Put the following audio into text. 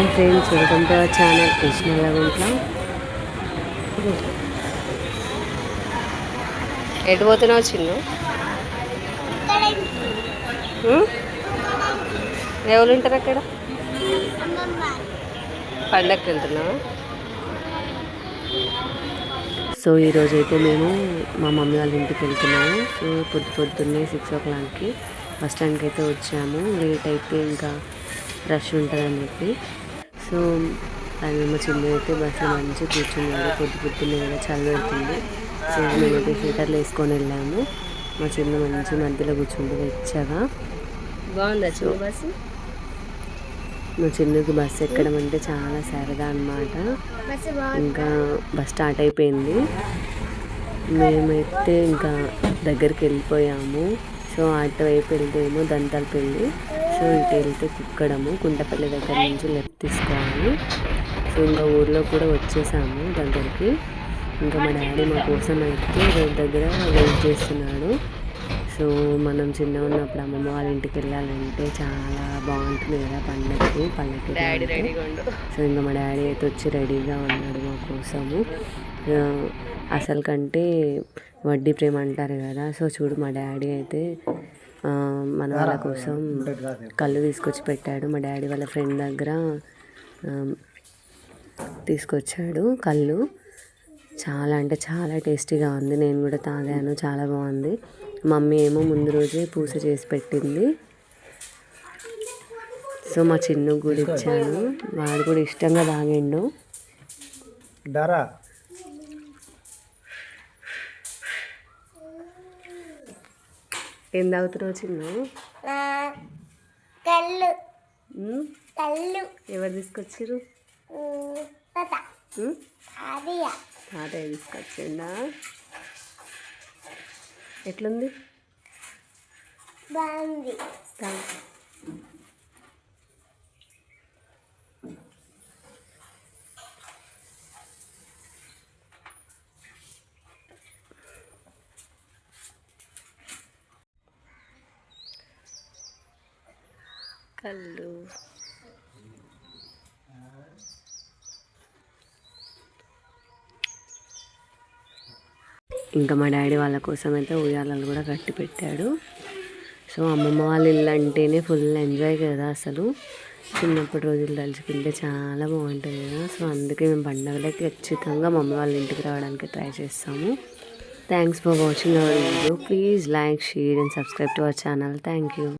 Hi friends welcome to our channel Krishna Laguntla ఎటు పోతున్నావు చిన్ను? ఎవరు ఉంటారు అక్కడ? పండగకి వెళ్తున్నావా? సో ఈరోజు అయితే మేము మా మమ్మీ వాళ్ళ ఇంటికి వెళ్తున్నాము. సో పొద్దు పొద్దున్నే సిక్స్ ఓ క్లాక్కి బస్ స్టాండ్కి అయితే వచ్చాము. లేట్ అయితే ఇంకా రష్ ఉంటుందని చెప్పి. సో అది మా చిన్న అయితే బస్సులో మంచి కూర్చున్నాడు. పొద్దు పొద్దున్నే కూడా చలి పెడుతుంది. సో మేమైతే హీటర్లు వేసుకొని వెళ్ళాము. మా చిన్న మంచి మధ్యలో కూర్చుంటే వెచ్చగా. బాగుందా చిన్న బస్సు? మా చిన్నకి బస్సు ఎక్కడం అంటే చాలా సరదా అన్నమాట. ఇంకా బస్ స్టార్ట్ అయిపోయింది. మేమైతే ఇంకా దగ్గరికి వెళ్ళిపోయాము. సో అటువైపు వెళ్తే ఏమో దంతాల పెళ్ళి. సో ఇటు వెళ్తే కుక్కడము కుంటపల్లి దగ్గర నుంచి లెఫ్ట్ తీసుకోవాలి సో ఇంకా ఊర్లో కూడా వచ్చేసాము దగ్గరికి. ఇంకా మా డాడీ మా కోసం అయితే రోడ్ దగ్గర వెయిట్ చేస్తున్నాడు. సో మనం చిన్నగా ఉన్నప్పుడు అమ్మమ్మ వాళ్ళ ఇంటికి వెళ్ళాలంటే చాలా బాగుంటుంది కదా పండగకి పల్లెటూరు. సో ఇంకా మా డాడీ అయితే వచ్చి రెడీగా ఉన్నాడు మా కోసము. అసలు కంటే వడ్డీ ప్రేమ అంటారు కదా. సో చూడు మా డాడీ అయితే మన వాళ్ళ కోసం కళ్ళు తీసుకొచ్చి పెట్టాడు. మా డాడీ వాళ్ళ ఫ్రెండ్ దగ్గర తీసుకొచ్చాడు కళ్ళు. చాలా అంటే చాలా టేస్టీగా ఉంది. నేను కూడా తాగాను. చాలా బాగుంది. మమ్మీ ఏమో ముందు రోజే పూస చేసి పెట్టింది. సో మా చిన్ను కూడా ఇచ్చాను వాడు కూడా ఇష్టంగా తాగిండు. డరా ఏం తాగుతున్నావు చిన్ను కళ్ళు? కళ్ళు. ఎవరు? అదియ తాతయ్య. తీసుకొచ్చిండా? ఎట్లుంది? బాగుంది. కళ్ళు. ఇంకా మా డాడీ వాళ్ళ కోసం అయితే ఉయ్యాలలు కూడా కట్టి పెట్టాడు. సో అమ్మమ్మ వాళ్ళ ఇల్లు అంటేనే ఫుల్ ఎంజాయ్ కదా అసలు. చిన్నప్పటి రోజులు తలుచుకుంటే చాలా బాగుంటుంది కదా. సో అందుకే మేము పండగలకి ఖచ్చితంగా మమ్మీ వాళ్ళ ఇంటికి రావడానికి ట్రై చేస్తాము. Thanks for watching our video please like share and subscribe to our channel thank you